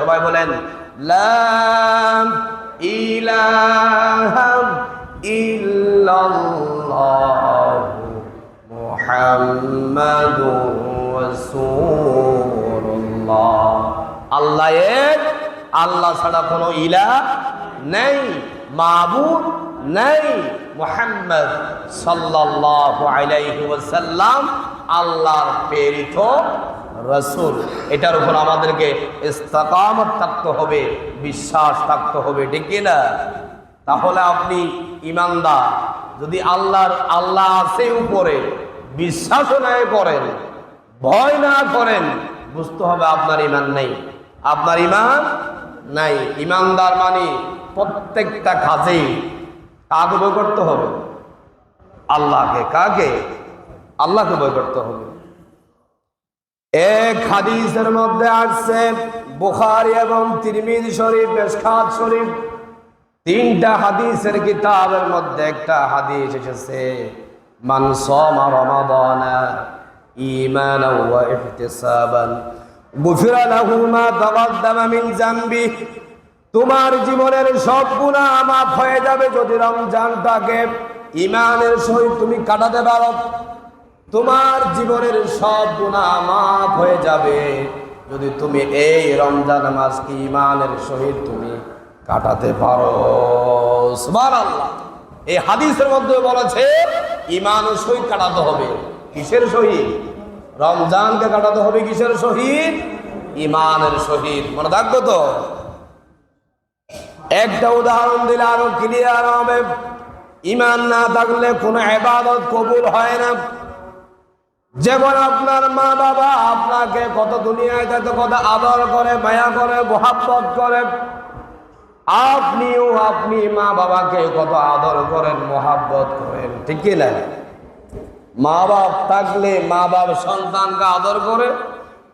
সবাই বলেন লা ইলাহা ইল্লাল্লাহ মুহাম্মাদুর রাসূলুল্লাহ। আল্লাহ এক, আল্লাহ ছাড়া কোনো ইলাহ নেই, মাবুদ নেই। মুহাম্মদ সাল্লাল্লাহু আলাইহি ওয়াসাল্লাম আল্লাহর প্রেরিত রসুল, এটার উপর আমাদেরকে ইস্তাকামত থাকতে হবে, বিশ্বাস থাকতে হবে, ঠিক না? তাহলে আপনি ইমানদার, যদি আল্লাহর, আল্লাহ আছে উপরে, বিশ্বাসও নাই করেন, ভয় না করেন, বুঝতে হবে আপনার ইমান নেই। আপনার ইমান নাই। ইমানদার মানে প্রত্যেকটা কাজেই কাকে বই করতে হবে। আল্লাহকে, কাকে? আল্লাহকে বই করতে হবে। এক হাদিসের মধ্যে আসছে, বুখারি এবং তিরমিজ শরীফ মেশকাত শরীফ, তিনটা হাদিসের কিতাবের মধ্যে একটা হাদিস এসেছে, মান সামা রমাদানা ঈমানাও ওয়া ইহতিসাবান, গুফিরা লাহু মা মিন জামবি তোমার জীবনের সব গুনাহ মাফ হয়ে যাবে যদি রমজানটাকে ঈমানের সহিত তুমি কাটাতে পারো। তোমার জীবনের সব গুণা মাফ হয়ে যাবে। যদি তুমি এই রমজান মাসকে ইমানের সহিত তুমি কাটাতে পারো। এই হাদিসের মধ্যে বলেছে ইমানের সহিত কাটাতে হবে। কিসের সহিত? রমজানকে কাটাতে হবে কিসের সহিত? ইমানের সহিত। মনে থাকব তো? একটা উদাহরণ দিলে আরও ক্লিয়ার হবে। ইমান না থাকলে কোনো এবাদত কবুল হয় না। যেমন আপনার মা বাবা আপনাকে কত দুনিয়ায় কত কত আদর করে, মায়া করে, মোহাব্বত করে। আপনিও আপনি মা বাবাকে কত আদর করেন, মোহাব্বত করেন, ঠিক কি না? মা বাপ থাকলে মা বাপ সন্তানকে আদর করে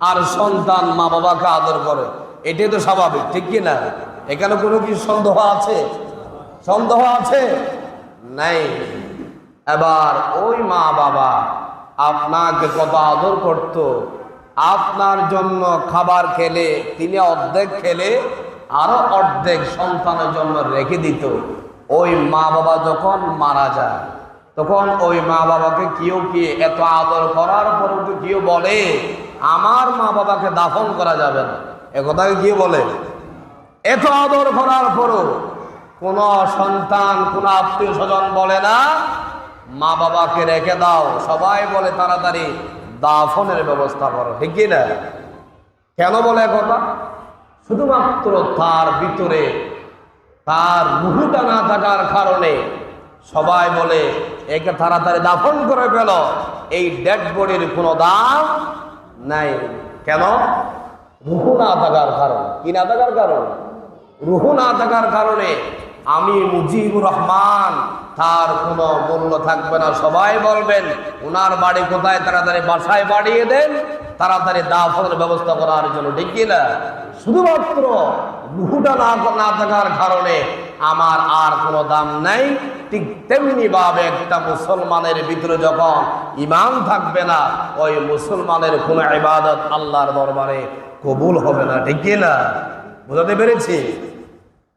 আর সন্তান মা বাবাকে আদর করে। এটাই তো স্বাভাবিক, ঠিক কি না? এখানে কোনো কি সন্দেহ আছে? সন্দেহ আছে? নাই। এবার ওই মা বাবা আপনাকে কত আদর করত। আপনার জন্য খাবার খেলে, তিনি অর্ধেক খেলে, আরও অর্ধেক সন্তানের জন্য রেখে দিত। ওই মা বাবা যখন মারা যায়, তখন ওই মা বাবাকে কেউ কি এত আদর করার পরেও তো কেউ বলে, আমার মা বাবাকে দাফন করা যাবে না একথাকে কি বলে? এত আদর করার পরও কোন সন্তান, কোন আত্মীয় স্বজন বলে না মা বাবাকে রেখে দাও। সবাই বলে তাড়াতাড়ি দাফনের ব্যবস্থা করো। ঠিক না? কেন বলে কথা? শুধুমাত্র তার ভিতরে, তার মুহুটা না থাকার কারণে সবাই বলে, একে তাড়াতাড়ি দাফন করে ফেল। এই ডেড বডির কোনো দাম নাই। কেন? রুহু না থাকার কারণ। কি না থাকার কারণ? রুহু না থাকার কারণে আমি মুজিবুর রহমান। তার কোনো মূল্য থাকবে না। সবাই বলবেন ওনার বাড়ি কোথায়? তাড়াতাড়ি বাসায় বাড়িয়ে দেন। তাড়াতাড়ি দাফনের ব্যবস্থা করার জন্য। ঠিক না? শুধুমাত্র রুহুটা না না থাকার কারণে আমার আর কোনো দাম নাই। ঠিক তেমনি ভাবে একটা মুসলমানের ভিতরে যখন ইমান থাকবে না, ওই মুসলমানের কোনো ইবাদত আল্লাহর দরবারে কবুল হবে না। ঠিক না? বোঝাতে পেরেছি?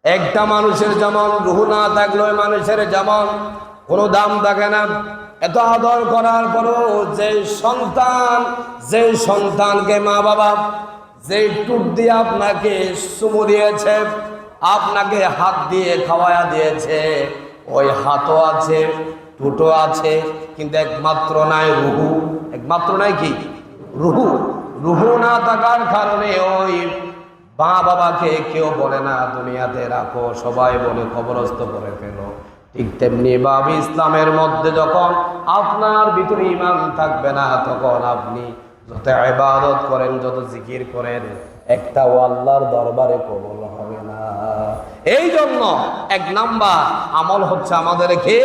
একটা মানুষের যেমন রুহু না থাকলে মানুষের যেমন কোনো দাম থাকে না। এত আদর করার পরও যে সন্তান, যে সন্তানকে মা বাবা যে টুট দিয়ে আপনাকে চুমু দিয়েছে, আপনাকে হাত দিয়ে খাওয়ায়া দিয়েছে, ওই হাতও আছে টুটো আছে, কিন্তু একমাত্র নাই রুহু। একমাত্র নাই কি? রুহু। রুহু না থাকার কারণে ওই মা বাবাকে কেউ বলে না, দুনিয়াতে রাখো, সবাই বলে খবরস্থ করে ফেলো। ঠিক তেমনি বাব ইসলামের মধ্যে যখন আপনার ভিতরে ইমান থাকবে না, তখন আপনি যত ইবাদত করেন, যত জিকির করেন একটা আল্লাহর দরবারে কবল হবে না। এই জন্য এক নাম্বার আমল হচ্ছে আমাদেরকে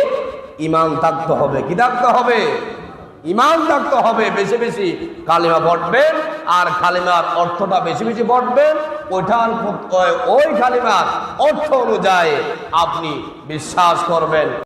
ইমান থাকতে হবে। কি থাকতে হবে? ইমান থাকতে হবে। বেশি বেশি কালিমা পড়বেন আর কালিমার অর্থটা বেশি বেশি পড়বেন। ওইটার ওই কালিমার অর্থ অনুযায়ী আপনি বিশ্বাস করবেন।